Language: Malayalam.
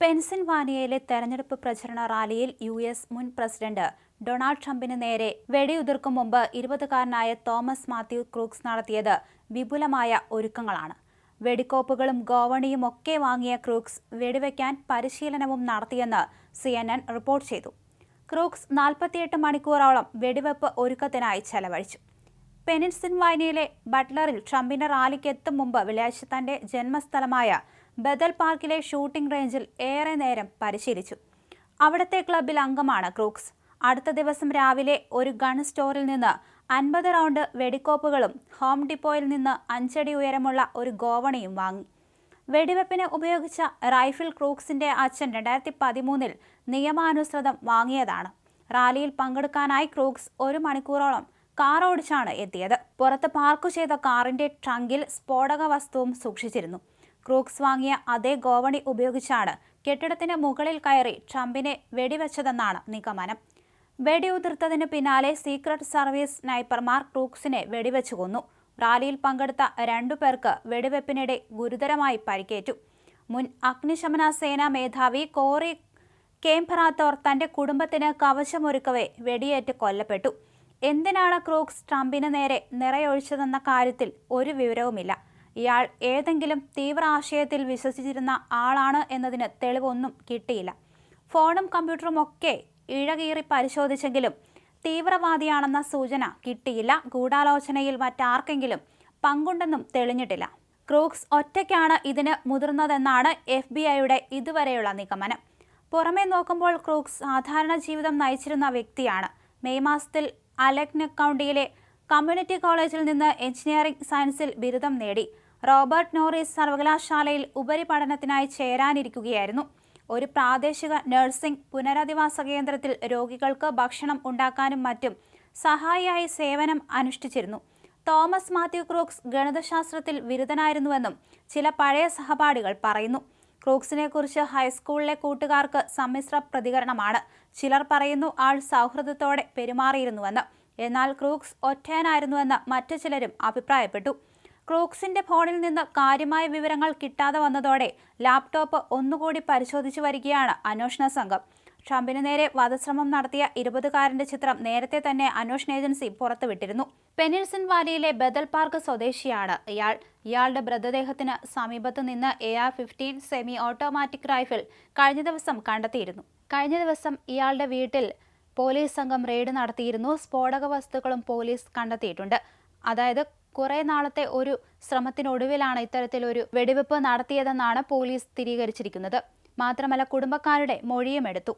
പെൻസിൽവാനിയയിലെ തെരഞ്ഞെടുപ്പ് പ്രചരണ റാലിയിൽ യു എസ് മുൻ പ്രസിഡന്റ് ഡൊണാൾഡ് ട്രംപിന് നേരെ വെടിയുതിർക്കും മുമ്പ് ഇരുപതുകാരനായ തോമസ് മാത്യു ക്രൂക്സ് നടത്തിയത് വിപുലമായ ഒരുക്കങ്ങളാണ്. വെടിക്കോപ്പുകളും ഗോവണിയും ഒക്കെ വാങ്ങിയ ക്രൂക്സ് വെടിവെക്കാൻ പരിശീലനവും നടത്തിയെന്ന് സി എൻ എൻ റിപ്പോർട്ട് ചെയ്തു. ക്രൂക്സ് നാൽപ്പത്തിയെട്ട് മണിക്കൂറോളം വെടിവെപ്പ് ഒരുക്കത്തിനായി ചെലവഴിച്ചു. പെനിൻസിൻവാനിയിലെ ബട്ട്ലറിൽ ട്രംപിന്റെ റാലിക്ക് എത്തും മുമ്പ് വെള്ളിയാഴ്ച തന്റെ ജന്മസ്ഥലമായ ബദൽ പാർക്കിലെ ഷൂട്ടിംഗ് റേഞ്ചിൽ ഏറെ നേരം പരിശീലിച്ചു. അവിടുത്തെ ക്ലബിൽ അംഗമാണ് ക്രൂക്സ്. അടുത്ത ദിവസം രാവിലെ ഒരു ഗൺ സ്റ്റോറിൽ നിന്ന് അൻപത് റൗണ്ട് വെടിക്കോപ്പുകളും ഹോം ഡിപ്പോയിൽ നിന്ന് അഞ്ചടി ഉയരമുള്ള ഒരു ഗോവണിയും വാങ്ങി. വെടിവെപ്പിന് ഉപയോഗിച്ച റൈഫിൾ ക്രൂക്സിന്റെ അച്ഛൻ രണ്ടായിരത്തി പതിമൂന്നിൽ നിയമാനുസൃതം വാങ്ങിയതാണ്. റാലിയിൽ പങ്കെടുക്കാനായി ക്രൂക്സ് ഒരു മണിക്കൂറോളം കാർ ഓടിച്ചാണ് എത്തിയത്. പുറത്ത് പാർക്ക് ചെയ്ത കാറിന്റെ ട്രങ്കിൽ സ്ഫോടക വസ്തുവും സൂക്ഷിച്ചിരുന്നു. ക്രൂക്സ് വാങ്ങിയ അതേ ഗോവണി ഉപയോഗിച്ചാണ് കെട്ടിടത്തിന് മുകളിൽ കയറി ട്രംപിനെ വെടിവെച്ചതെന്നാണ് നിഗമനം. വെടിയുതിർത്തതിന് പിന്നാലെ സീക്രട്ട് സർവീസ് സ്നൈപ്പർമാർ ക്രൂക്സിനെ വെടിവെച്ചു കൊന്നു. റാലിയിൽ പങ്കെടുത്ത രണ്ടു പേർക്ക് വെടിവെപ്പിനിടെ ഗുരുതരമായി പരിക്കേറ്റു. മുൻ അഗ്നിശമന സേനാ മേധാവി കോറി കേംഭറാത്തോർ തന്റെ കുടുംബത്തിന് കവചമൊരുക്കവെ വെടിയേറ്റ് കൊല്ലപ്പെട്ടു. എന്തിനാണ് ക്രൂക്സ് ട്രംപിന് നേരെ നിറയൊഴിച്ചതെന്ന കാര്യത്തിൽ ഒരു വിവരവുമില്ല. ഇയാൾ ഏതെങ്കിലും തീവ്ര ആശയത്തിൽ വിശ്വസിച്ചിരുന്ന ആളാണ് എന്നതിന് തെളിവൊന്നും കിട്ടിയില്ല. ഫോണും കമ്പ്യൂട്ടറും ഒക്കെ ഇഴകീറി പരിശോധിച്ചെങ്കിലും തീവ്രവാദിയാണെന്ന സൂചന കിട്ടിയില്ല. ഗൂഢാലോചനയിൽ മറ്റാർക്കെങ്കിലും പങ്കുണ്ടെന്നും തെളിഞ്ഞിട്ടില്ല. ക്രൂക്സ് ഒറ്റയ്ക്കാണ് ഇതിന് മുതിർന്നതെന്നാണ് എഫ് ബി ഐയുടെ ഇതുവരെയുള്ള നിഗമനം. പുറമേ നോക്കുമ്പോൾ ക്രൂക്സ് സാധാരണ ജീവിതം നയിച്ചിരുന്ന വ്യക്തിയാണ്. മെയ് മാസത്തിൽ അലക്ന കൗണ്ടിയിലെ കമ്മ്യൂണിറ്റി കോളേജിൽ നിന്ന് എഞ്ചിനീയറിംഗ് സയൻസിൽ ബിരുദം നേടി. റോബർട്ട് നോറിസ് സർവകലാശാലയിൽ ഉപരിപഠനത്തിനായി ചേരാനിരിക്കുകയായിരുന്നു. ഒരു പ്രാദേശിക നഴ്സിംഗ് പുനരധിവാസ കേന്ദ്രത്തിൽ രോഗികൾക്ക് ഭക്ഷണം ഉണ്ടാക്കാനും മറ്റും സഹായിയായി സേവനം അനുഷ്ഠിച്ചിരുന്നു. തോമസ് മാത്യു ക്രൂക്സ് ഗണിതശാസ്ത്രത്തിൽ ബിരുദനായിരുന്നുവെന്നും ചില പഴയ സഹപാഠികൾ പറയുന്നു. ക്രൂക്സിനെ കുറിച്ച് ഹൈസ്കൂളിലെ കൂട്ടുകാർക്ക് സമ്മിശ്ര പ്രതികരണമാണ്. ചിലർ പറയുന്നു ആൾ സൗഹൃദത്തോടെ പെരുമാറിയിരുന്നുവെന്ന്. എന്നാൽ ക്രൂക്സ് ഒറ്റയനായിരുന്നുവെന്ന് മറ്റു ചിലരും അഭിപ്രായപ്പെട്ടു. ക്രൂക്സിന്റെ ഫോണിൽ നിന്ന് കാര്യമായ വിവരങ്ങൾ കിട്ടാതെ വന്നതോടെ ലാപ്ടോപ്പ് ഒന്നുകൂടി പരിശോധിച്ചു വരികയാണ് അന്വേഷണ സംഘം. ട്രംപിന് നേരെ വധശ്രമം നടത്തിയ ഇരുപതുകാരന്റെ ചിത്രം നേരത്തെ തന്നെ അന്വേഷണ ഏജൻസി പുറത്തുവിട്ടിരുന്നു. പെനിൽസൺ വാലിയിലെ ബദൽ പാർക്ക് സ്വദേശിയാണ് ഇയാൾ. ഇയാളുടെ മൃതദേഹത്തിന് സമീപത്ത് നിന്ന് A R fifteen semi automatic rifle കഴിഞ്ഞ ദിവസം കണ്ടെത്തിയിരുന്നു. കഴിഞ്ഞ ദിവസം ഇയാളുടെ വീട്ടിൽ പോലീസ് സംഘം റെയ്ഡ് നടത്തിയിരുന്നു. സ്ഫോടക വസ്തുക്കളും പോലീസ് കണ്ടെത്തിയിട്ടുണ്ട്. അതായത് കുറെ നാളത്തെ ഒരു ശ്രമത്തിനൊടുവിലാണ് ഇത്തരത്തിലൊരു വെടിവെപ്പ് നടത്തിയതെന്നാണ് പോലീസ് സ്ഥിരീകരിച്ചിരിക്കുന്നത്. മാത്രമല്ല കുടുംബക്കാരുടെ മൊഴിയും എടുത്തു.